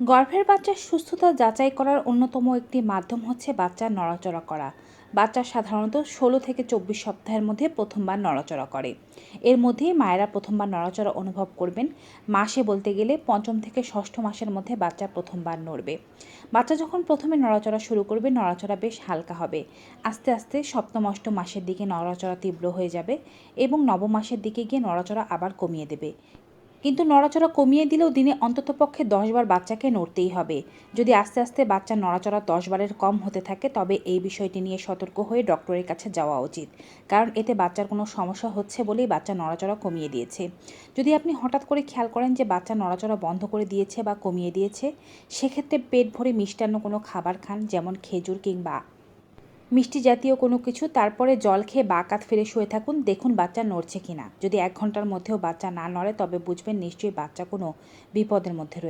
গর্ভের বাচ্চার সুস্থতা যাচাই করার অন্যতম একটি মাধ্যম হচ্ছে বাচ্চার নড়াচড়া করা। বাচ্চা সাধারণত ষোলো থেকে চব্বিশ সপ্তাহের মধ্যে প্রথমবার নড়াচড়া করে। এর মধ্যেই মায়েরা প্রথমবার নড়াচড়া অনুভব করবেন। মাসে বলতে গেলে পঞ্চম থেকে ষষ্ঠ মাসের মধ্যে বাচ্চা প্রথমবার নড়বে। বাচ্চা যখন প্রথমে নড়াচড়া শুরু করবে, নড়াচড়া বেশ হালকা হবে। আস্তে আস্তে সপ্তম, অষ্টম মাসের দিকে নড়াচড়া তীব্র হয়ে যাবে এবং নবম মাসের দিকে গিয়ে নড়াচড়া আবার কমিয়ে দেবে। কিন্তু নড়াচড়া কমিয়ে দিলেও দিনে অন্ততপক্ষে দশবার বাচ্চাকে নড়তেই হবে। যদি আস্তে আস্তে বাচ্চার নড়াচড়া দশ বারের কম হতে থাকে, তবে এই বিষয়টি নিয়ে সতর্ক হয়ে ডক্টরের কাছে যাওয়া উচিত। কারণ এতে বাচ্চার কোনো সমস্যা হচ্ছে বলেই বাচ্চা নড়াচড়া কমিয়ে দিয়েছে। যদি আপনি হঠাৎ করে খেয়াল করেন যে বাচ্চা নড়াচড়া বন্ধ করে দিয়েছে বা কমিয়ে দিয়েছে, সেক্ষেত্রে পেট ভরে মিষ্টান্ন কোনো খাবার খান, যেমন খেজুর কিংবা মিষ্টি জাতীয় কোনো কিছু, তারপরে জল খেয়ে বা কাত ফিরে শুয়ে থাকুন, দেখুন বাচ্চা নড়ছে কিনা। যদি এক ঘণ্টার মধ্যেও বাচ্চা না নড়ে, তবে বুঝবেন নিশ্চয়ই বাচ্চা কোনো বিপদের মধ্যে রয়েছে।